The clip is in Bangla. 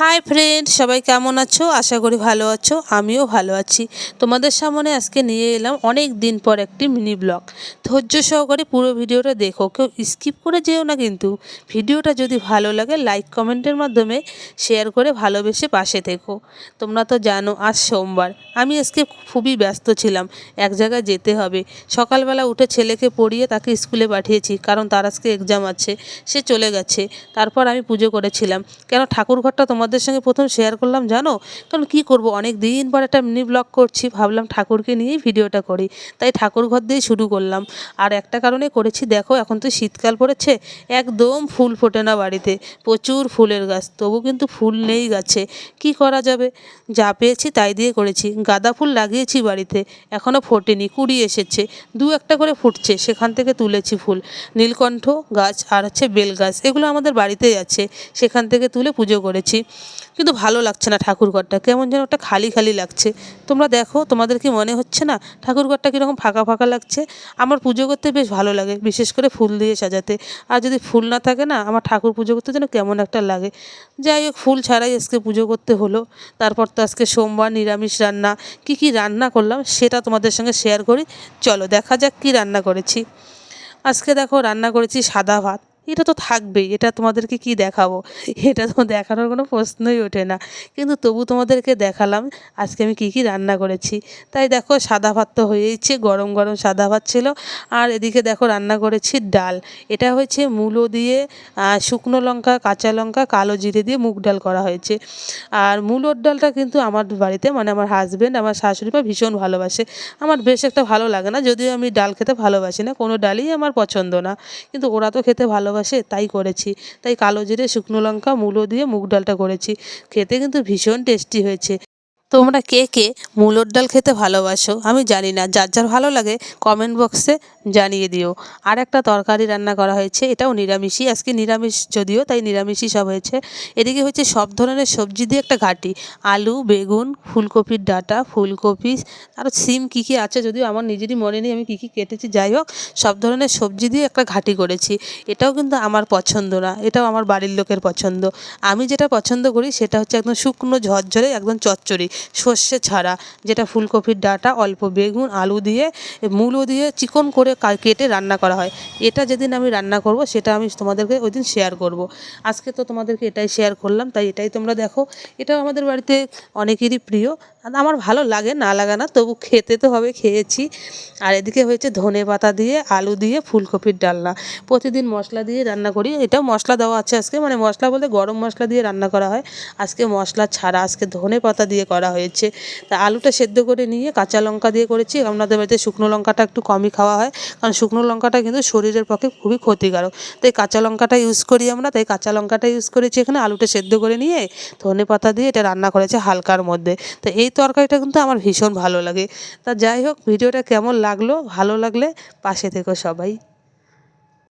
হাই ফ্রেন্ড সবাই কেমন আছো? আশা করি ভালো আছো, আমিও ভালো আছি। তোমাদের সামনে আজকে নিয়ে এলাম অনেক দিন পর একটি মিনি ব্লগ ধৈর্য সহকারে পুরো ভিডিওটা দেখো, কেউ স্কিপ করে যেও না কিন্তু। ভিডিওটা যদি ভালো লাগে লাইক কমেন্টের মাধ্যমে শেয়ার করে ভালোবেসে পাশে থেকো। তোমরা তো জানো, আজ সোমবার। আমি আজকে খুবই ব্যস্ত ছিলাম, এক জায়গায় যেতে হবে। সকালবেলা উঠে ছেলেকে পড়িয়ে তাকে স্কুলে পাঠিয়েছি, কারণ তার আজকে এক্সাম আছে, সে চলে গেছে। তারপর আমি পুজো করেছিলাম। কেন ঠাকুর ঘরটা তোমাদের সঙ্গে প্রথম শেয়ার করলাম, জানো? কারণ কি করব? অনেক দিন পর একটা মিনি ব্লগ করছি, ভাবলাম ঠাকুরকে নিয়েই ভিডিওটা করি। তাই ঠাকুর ঘর দিয়েই শুরু করলাম। আর একটা কারণে করেছি, দেখো, এখন তো শীতকাল পড়েছে, একদম ফুল ফোটে না বাড়িতে। প্রচুর ফুলের গাছ, তবু কিন্তু ফুল নেই গাছে। কি করা যাবে? যা পেয়েছি তাই দিয়ে করেছি। গাঁদা ফুল লাগিয়েছি বাড়িতে এখনও ফোটেনি, কুড়ি এসেছে। দু একটা করে ফুটছে, সেখান থেকে তুলেছি ফুল। নীলকণ্ঠ গাছ আর হচ্ছে বেল গাছ, এগুলো আমাদের বাড়িতেই আছে। সেখান থেকে তুলে পুজো করেছি। কিন্তু ভালো লাগছে না ঠাকুরঘরটা কেমন যেন একটা খালি খালি লাগছে। তোমরা দেখো, তোমাদের কি মনে হচ্ছে না? ঠাকুরঘরটা কীরকম ফাঁকা ফাঁকা লাগছে? আমার পুজো করতে বেশ ভালো লাগে, বিশেষ করে ফুল দিয়ে সাজাতে। আর যদি ফুল না থাকে না, আমার ঠাকুর পুজো করতে যেন কেমন একটা লাগে। যাই হোক, ফুল ছাড়াই আজকে পুজো করতে হলো। তারপর তো আজকে সোমবার, নিরামিষ রান্না। কি কি রান্না করলাম সেটা তোমাদের সঙ্গে শেয়ার করি। চলো, দেখা যাক কি রান্না করেছি। আজকে দেখো, রান্না করেছি সাদা ভাত। এটা তো থাকবেই, এটা তোমাদেরকে কি দেখাবো? এটা তো দেখানোর কোনো প্রশ্নই ওঠে না। কিন্তু তবু তোমাদেরকে দেখালাম, আজকে আমি কি কি রান্না করেছি। তাই দেখো, সাদা ভাত তো হয়েইছে, গরম গরম সাদা ভাত ছিল। আর এদিকে দেখো, রান্না করেছি ডাল। এটা হয়েছে মূলো দিয়ে শুকনো লঙ্কা, কাঁচা লঙ্কা, কালো জিরে দিয়ে মুগ ডাল করা হয়েছে। আর মূলোর ডালটা কিন্তু আমার বাড়িতে মানে আমার হাজব্যান্ড আমার শাশুড়ি মা ভীষণ ভালোবাসে। আমার বেশ একটা ভালো লাগে না, যদিও আমি ডাল খেতে ভালোবাসি না, কোনো ডালই আমার পছন্দ না। কিন্তু ওরা তো খেতে ভালোবাসে। তাই করেছি। তাই কালো জিরে, শুকনো লঙ্কা, মূলো দিয়ে মুগ ডালটা করেছি। খেতে কিন্তু ভীষণ টেস্টি হয়েছে। তোমরা কে কে মূলোর ডাল খেতে ভালোবাসো? আমি জানি না। যার যার ভালো লাগে কমেন্ট বক্সে জানিয়ে দিও। আর একটা তরকারি রান্না করা হয়েছে, এটাও নিরামিষই। আজকে নিরামিষ যদিও, তাই নিরামিষই সব হয়েছে। এদিকে হচ্ছে সব ধরনের সবজি দিয়ে একটা ঘাটি। আলু, বেগুন, ফুলকপির ডাঁটা, ফুলকপি, আর সিম কী কী আছে যদিও আমার নিজেরই মনে নেই, আমি কী কী কেটেছি। যাই হোক, সব ধরনের সবজি দিয়ে একটা ঘাটি করেছি। এটাও কিন্তু আমার পছন্দ না, এটাও আমার বাড়ির লোকের পছন্দ। আমি যেটা পছন্দ করি, সেটা হচ্ছে একদম শুকনো ঝরঝরে, একদম চচ্চড়ি। সর্ষে ছাড়া, যেটা ফুলকপির ডাঁটা, অল্প বেগুন, আলু দিয়ে, মূলো দিয়ে চিকন করে কেটে রান্না করা হয়। এটা যেদিন আমি রান্না করব, সেটা আমি তোমাদেরকে ওই দিন শেয়ার করব। আজকে তো তোমাদেরকে এটাই শেয়ার করলাম, তাই এটাই তোমরা দেখো। এটাও আমাদের বাড়িতে অনেকেরই প্রিয়। আমার ভালো লাগে, না লাগে না, তবু খেতে তো হবে, খেয়েছি। আর এদিকে হয়েছে ধনে পাতা দিয়ে, আলু দিয়ে, ফুলকপির ডালনা। প্রতিদিন মশলা দিয়ে রান্না করি। এটাও মশলা দেওয়া আছে আজকে মানে মশলা বলতে গরম মশলা দিয়ে রান্না করা হয়। আজকে মশলা ছাড়া, আজকে ধনে পাতা দিয়ে করা হয়েছে। তা আলুটা সেদ্ধ করে নিয়ে কাঁচা লঙ্কা দিয়ে করেছি। আপনাদের বাড়িতে শুকনো লঙ্কাটা একটু কমই খাওয়া হয়, কারণ শুকনো লঙ্কাটা কিন্তু শরীরের পক্ষে খুবই ক্ষতিকারক। তাই কাঁচা লঙ্কাটা ইউজ করি আমরা, তাই কাঁচা লঙ্কাটা ইউজ করেছি এখানে। আলুটা সেদ্ধ করে নিয়ে ধনে পাতা দিয়ে এটা রান্না করেছে হালকার মধ্যে। তো এই তরকারিটা কিন্তু আমার ভীষণ ভালো লাগে। তা যাই হোক, ভিডিওটা কেমন লাগল, ভালো লাগলে পাশে থেকো সবাই।